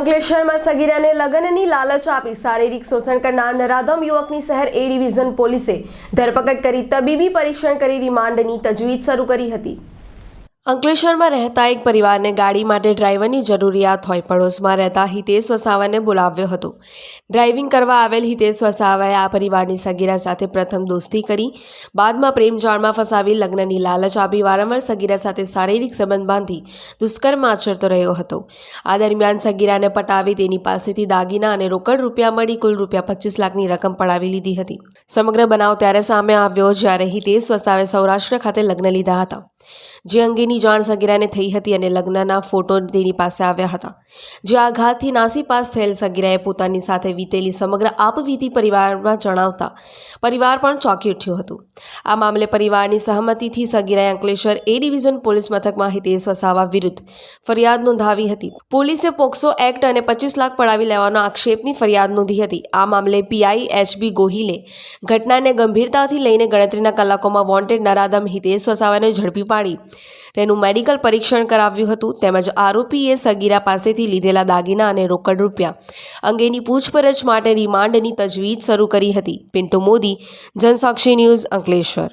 અંકલેશ્વરમાં સગીરાને લગ્નની લાલચ આપી. શારીરિક શોષણ કરનાર નરાધમ યુવકની શહેર એ ડિવિઝન પોલીસે ધરપકડ કરી તબીબી પરીક્ષણ કરી રિમાન્ડની તજવીજ શરૂ કરી હતી. અંકલેશ્વરમાં રહેતા એક પરિવારને ગાડી માટે ડ્રાઈવરની જરૂરિયાત હોય. પડોશમાં રહેતા હિતેશ વસાવાને બોલાવ્યો હતો. ડ્રાઇવિંગ કરવા આવેલ હિતેશ વસાવાએ આ પરિવારની સગીરા સાથે પ્રથમ દોસ્તી કરી. બાદમાં પ્રેમજાળમાં ફસાવી લગ્નની લાલચ આપી. વારંવાર સગીરા સાથે શારીરિક સંબંધ બાંધી દુષ્કર્મ આચરતો રહ્યો હતો. આ દરમિયાન સગીરાને પટાવી તેની પાસેથી દાગીના અને રોકડ રૂપિયા મળી કુલ રૂપિયા પચીસ લાખની રકમ પડાવી લીધી હતી. સમગ્ર બનાવ ત્યારે સામે આવ્યો, જ્યારે હિતેશ વસાવે સૌરાષ્ટ્ર ખાતે લગ્ન લીધા હતા. જે અંગેની જાણ સગીરાને થઈ હતી અને લગ્નના ફોટો તેની પાસે આવ્યા હતા. જે આઘાતથી નાસીપાસ થયેલ સગીરાએ પોતાની સાથે વીતેલી સમગ્ર આપવીતી પરિવારમાં જણાવતા પરિવાર પણ ચોંકી ઉઠ્યું હતું. આ મામલે પરિવારની સહમતિથી સગીરાએ અંકલેશ્વર એ ડિવિઝન પોલીસ મથકમાં હિતેશ વસાવા વિરુદ્ધ ફરિયાદ નોંધાવી હતી. પોલીસે પોક્સો એક્ટ અને પચીસ લાખ પડાવી લેવાનો આક્ષેપની ફરિયાદ નોંધી હતી. આ મામલે પીઆઈ એચબી ગોહિલે ઘટનાને ગંભીરતાથી લઈને ગણતરીના કલાકોમાં વોન્ટેડ નરાદમ હિતેશ વસાવાને ઝડપી પાડી. તેનું મેડિકલ પરીક્ષણ કરાવ્યું હતું તેમજ આરોપીએ સગીરા પાસેથી લીધેલા દાગીના અને રોકડ રૂપિયા અંગેની પૂછપરછ માટે રિમાન્ડની તજવીજ શરૂ કરી હતી. પિન્ટુ મોદી, જનસાક્ષી ન્યૂઝ અંકલેશ્વર.